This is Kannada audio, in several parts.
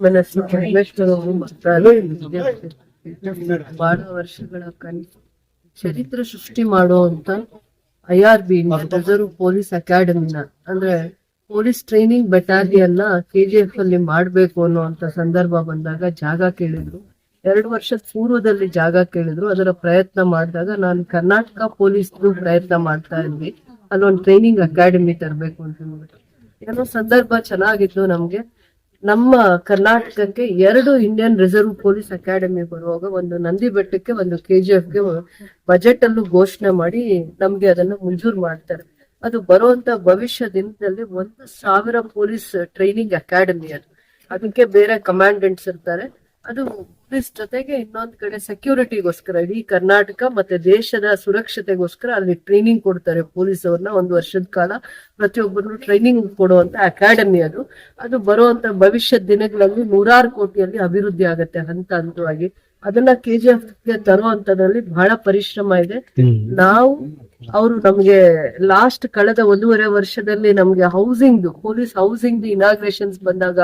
ಮನಸ್ಸು ಪರಮೇಶ್ವರ ಬಹಳ ವರ್ಷಗಳ ಕನಸು. ಚರಿತ್ರೆ ಸೃಷ್ಟಿ ಮಾಡುವಂತ I R B reserve police ಅಕಾಡೆಮಿನ, ಅಂದ್ರೆ police training battalion G F ಅಲ್ಲಿ ಮಾಡ್ಬೇಕು ಅನ್ನುವಂತ ಸಂದರ್ಭ ಬಂದಾಗ ಜಾಗ ಕೇಳಿದ್ರು. ಎರಡು ವರ್ಷದ ಪೂರ್ವದಲ್ಲಿ ಜಾಗ ಕೇಳಿದ್ರು. ಅದರ ಪ್ರಯತ್ನ ಮಾಡಿದಾಗ ನಾನು ಕರ್ನಾಟಕ ಪೊಲೀಸ್ ಪ್ರಯತ್ನ ಮಾಡ್ತಾ ಇದ್ವಿ ಅಲ್ಲೊಂದು ಟ್ರೈನಿಂಗ್ ಅಕಾಡೆಮಿ ತರಬೇಕು ಅಂತ ಏನೋ ಸಂದರ್ಭ ಚೆನ್ನಾಗಿತ್ತು ನಮ್ಗೆ. ನಮ್ಮ ಕರ್ನಾಟಕಕ್ಕೆ ಎರಡು ಇಂಡಿಯನ್ ರಿಸರ್ವ್ ಪೊಲೀಸ್ ಅಕಾಡೆಮಿ ಬರುವಾಗ ಒಂದು ನಂದಿ ಬೆಟ್ಟಕ್ಕೆ ಒಂದು ಕೆ ಜಿ ಗೆ ಬಜೆಟ್ ಅಲ್ಲೂ ಘೋಷಣೆ ಮಾಡಿ ನಮ್ಗೆ ಅದನ್ನ ಮಂಜೂರು ಮಾಡ್ತಾರೆ. ಅದು ಬರುವಂತ ಭವಿಷ್ಯ ದಿನದಲ್ಲಿ ಒಂದು ಸಾವಿರ ಪೊಲೀಸ್ ಟ್ರೈನಿಂಗ್ ಅಕಾಡೆಮಿ ಅದು. ಅದಕ್ಕೆ ಬೇರೆ ಕಮಾಂಡೆಂಟ್ಸ್ ಇರ್ತಾರೆ. ಅದು ಪೊಲೀಸ್ ಜೊತೆಗೆ ಇನ್ನೊಂದ್ ಕಡೆ ಸೆಕ್ಯೂರಿಟಿಗೋಸ್ಕರ ಇಡೀ ಕರ್ನಾಟಕ ಮತ್ತೆ ದೇಶದ ಸುರಕ್ಷತೆಗೋಸ್ಕರ ಅಲ್ಲಿ ಟ್ರೈನಿಂಗ್ ಕೊಡ್ತಾರೆ ಪೊಲೀಸ್ ಅವ್ರನ್ನ ಒಂದು ವರ್ಷದ ಕಾಲ. ಪ್ರತಿಯೊಬ್ಬರು ಟ್ರೈನಿಂಗ್ ಕೊಡುವಂತ ಅಕಾಡೆಮಿ ಅದು. ಅದು ಬರುವಂತ ಭವಿಷ್ಯದ ದಿನಗಳಲ್ಲಿ ನೂರಾರು ಕೋಟಿಯಲ್ಲಿ ಅಭಿವೃದ್ಧಿ ಆಗತ್ತೆ ಹಂತ ಹಂತವಾಗಿ ಅದನ್ನ ಕೆಜಿಎಫ್ಗೆ ತರುವಂತದ್ರಲ್ಲಿ ಬಹಳ ಪರಿಶ್ರಮ ಇದೆ. ನಾವು ಅವರು ನಮ್ಗೆ ಲಾಸ್ಟ್ ಕಳೆದ ಒಂದೂವರೆ ವರ್ಷದಲ್ಲಿ ನಮ್ಗೆ ಹೌಸಿಂಗ್ ಪೊಲೀಸ್ ಹೌಸಿಂಗ್ ಇನಾಗ್ರೇಷನ್ಸ್ ಬಂದಾಗ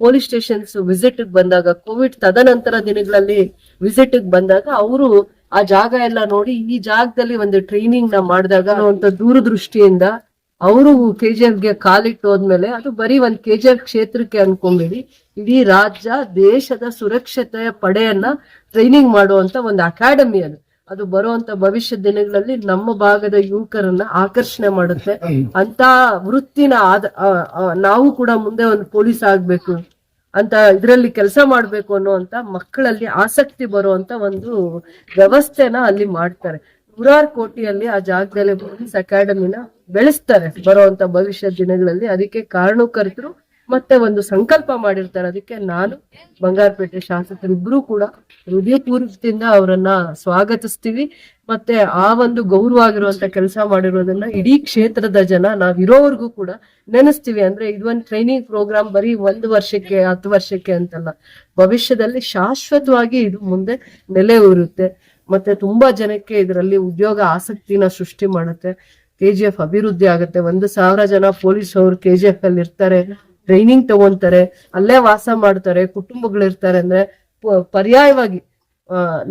ಪೊಲೀಸ್ ಸ್ಟೇಷನ್ಸ್ ವಿಸಿಟ್ ಬಂದಾಗ ಕೋವಿಡ್ ತದನಂತರ ದಿನಗಳಲ್ಲಿ ವಿಸಿಟ್ ಬಂದಾಗ ಅವರು ಆ ಜಾಗ ಎಲ್ಲ ನೋಡಿ ಈ ಜಾಗದಲ್ಲಿ ಒಂದು ಟ್ರೈನಿಂಗ್ನ ಮಾಡಿದಾಗ ಅಂತ ದೂರದೃಷ್ಟಿಯಿಂದ ಅವರು ಕೆ ಜಿ ಎಫ್ಗೆ ಕಾಲಿಟ್ಟು ಹೋದ್ಮೇಲೆ ಅದು ಬರೀ ಒಂದ್ ಕೆ ಜಿ ಎಫ್ ಕ್ಷೇತ್ರಕ್ಕೆ ಅನ್ಕೊಂಬೇಡಿ, ಇಡೀ ರಾಜ್ಯ ದೇಶದ ಸುರಕ್ಷತೆಯ ಪಡೆಯನ್ನ ಟ್ರೈನಿಂಗ್ ಮಾಡುವಂತ ಒಂದು ಅಕಾಡೆಮಿ ಅದು. ಅದು ಬರುವಂತ ಭವಿಷ್ಯ ದಿನಗಳಲ್ಲಿ ನಮ್ಮ ಭಾಗದ ಯುವಕರನ್ನ ಆಕರ್ಷಣೆ ಮಾಡುತ್ತೆ. ಅಂತ ವೃತ್ತಿನ ಆದ ನಾವು ಕೂಡ ಮುಂದೆ ಒಂದು ಪೊಲೀಸ್ ಆಗ್ಬೇಕು ಅಂತ ಇದರಲ್ಲಿ ಕೆಲಸ ಮಾಡ್ಬೇಕು ಅನ್ನುವಂತ ಮಕ್ಕಳಲ್ಲಿ ಆಸಕ್ತಿ ಬರುವಂತ ಒಂದು ವ್ಯವಸ್ಥೆನ ಅಲ್ಲಿ ಮಾಡ್ತಾರೆ. ನೂರಾರು ಕೋಟಿಯಲ್ಲಿ ಆ ಜಾಗದಲ್ಲಿ ಪೊಲೀಸ್ ಅಕಾಡೆಮಿನ ಬೆಳೆಸ್ತಾರೆ ಬರುವಂತ ಭವಿಷ್ಯ ದಿನಗಳಲ್ಲಿ. ಅದಕ್ಕೆ ಕಾರಣಕರ್ತರು ಮತ್ತೆ ಒಂದು ಸಂಕಲ್ಪ ಮಾಡಿರ್ತಾರೆ. ಅದಕ್ಕೆ ನಾನು ಬಂಗಾರಪೇಟೆ ಶಾಸಕರಿಬ್ರು ಕೂಡ ಹೃದಯಪೂರ್ವಕದಿಂದ ಅವರನ್ನ ಸ್ವಾಗತಿಸ್ತೀವಿ. ಮತ್ತೆ ಆ ಒಂದು ಗೌರವ ಆಗಿರುವಂತ ಕೆಲಸ ಮಾಡಿರೋದನ್ನ ಇಡೀ ಕ್ಷೇತ್ರದ ಜನ ನಾವಿರೋವರೆಗೂ ಕೂಡ ನೆನೆಸ್ತೀವಿ. ಅಂದ್ರೆ ಇದೊಂದು ಟ್ರೈನಿಂಗ್ ಪ್ರೋಗ್ರಾಮ್ ಬರೀ ಒಂದು ವರ್ಷಕ್ಕೆ, ಹತ್ತು ವರ್ಷಕ್ಕೆ ಅಂತಲ್ಲ. ಭವಿಷ್ಯದಲ್ಲಿ ಶಾಶ್ವತವಾಗಿ ಇದು ಮುಂದೆ ನೆಲೆ ಊರುತ್ತೆ ಮತ್ತೆ ತುಂಬಾ ಜನಕ್ಕೆ ಇದರಲ್ಲಿ ಉದ್ಯೋಗ ಆಸಕ್ತಿನ ಸೃಷ್ಟಿ ಮಾಡುತ್ತೆ. ಕೆ ಜಿ ಎಫ್ ಅಭಿವೃದ್ಧಿ ಆಗುತ್ತೆ. ಒಂದು ಸಾವಿರ ಜನ ಪೊಲೀಸ್ ಅವರು ಕೆ ಜಿ ಎಫ್ ಅಲ್ಲಿ ಇರ್ತಾರೆ ಟ್ರೈನಿಂಗ್ ತಗೊಂತಾರೆ ಅಲ್ಲೇ ವಾಸ ಮಾಡ್ತಾರೆ, ಕುಟುಂಬಗಳಿರ್ತಾರೆ ಅಂದ್ರೆ ಪರ್ಯಾಯವಾಗಿ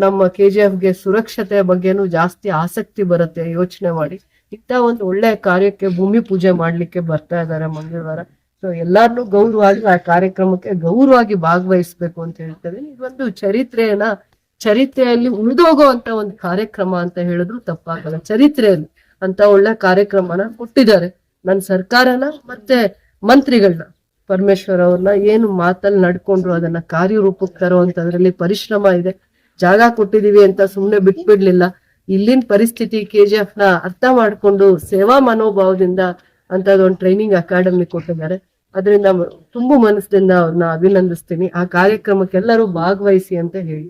ನಮ್ಮ ಕೆ ಜಿ ಎಫ್ಗೆ ಸುರಕ್ಷತೆ ಬಗ್ಗೆನೂ ಜಾಸ್ತಿ ಆಸಕ್ತಿ ಬರುತ್ತೆ ಯೋಚನೆ ಮಾಡಿ. ಇಂಥ ಒಂದು ಒಳ್ಳೆ ಕಾರ್ಯಕ್ಕೆ ಭೂಮಿ ಪೂಜೆ ಮಾಡ್ಲಿಕ್ಕೆ ಬರ್ತಾ ಇದ್ದಾರೆ ಮಂಗಳವಾರ. ಸೊ ಎಲ್ಲಾರ್ನು ಗೌರವವಾಗಿ ಆ ಕಾರ್ಯಕ್ರಮಕ್ಕೆ ಗೌರವವಾಗಿ ಭಾಗವಹಿಸ್ಬೇಕು ಅಂತ ಹೇಳ್ತಾರೆ ಇದೊಂದು ಚರಿತ್ರೆಯನ್ನ, ಚರಿತ್ರೆಯಲ್ಲಿ ಉಳಿದೋಗುವಂತ ಒಂದು ಕಾರ್ಯಕ್ರಮ ಅಂತ ಹೇಳಿದ್ರು ತಪ್ಪಾಗಲ್ಲ. ಚರಿತ್ರೆಯಲ್ಲಿ ಅಂತ ಒಳ್ಳೆ ಕಾರ್ಯಕ್ರಮನ ಕೊಟ್ಟಿದ್ದಾರೆ. ನನ್ನ ಸರ್ಕಾರನ ಮತ್ತೆ ಮಂತ್ರಿಗಳನ್ನ. ಪರಮೇಶ್ವರ್ ಅವ್ರನ್ನ ಏನು ಮಾತಲ್ಲಿ ನಡ್ಕೊಂಡ್ರು ಅದನ್ನ ಕಾರ್ಯರೂಪಕ್ಕೆ ತರುವಂತದ್ರಲ್ಲಿ ಪರಿಶ್ರಮ ಇದೆ. ಜಾಗ ಕೊಟ್ಟಿದೀವಿ ಅಂತ ಸುಮ್ನೆ ಬಿಟ್ಬಿಡ್ಲಿಲ್ಲ. ಇಲ್ಲಿನ ಪರಿಸ್ಥಿತಿ ಕೆ ಜಿ ಎಫ್ನ ಅರ್ಥ ಮಾಡ್ಕೊಂಡು ಸೇವಾ ಮನೋಭಾವದಿಂದ ಅಂತದೊಂದು ಟ್ರೈನಿಂಗ್ ಅಕಾಡೆಮಿ ಕೊಟ್ಟಿದ್ದಾರೆ. ಅದರಿಂದ ತುಂಬ ಮನಸ್ಸಿಂದ ಅವ್ರನ್ನ ಅಭಿನಂದಿಸ್ತೀನಿ. ಆ ಕಾರ್ಯಕ್ರಮಕ್ಕೆಲ್ಲರೂ ಭಾಗವಹಿಸಿ ಅಂತ ಹೇಳಿ.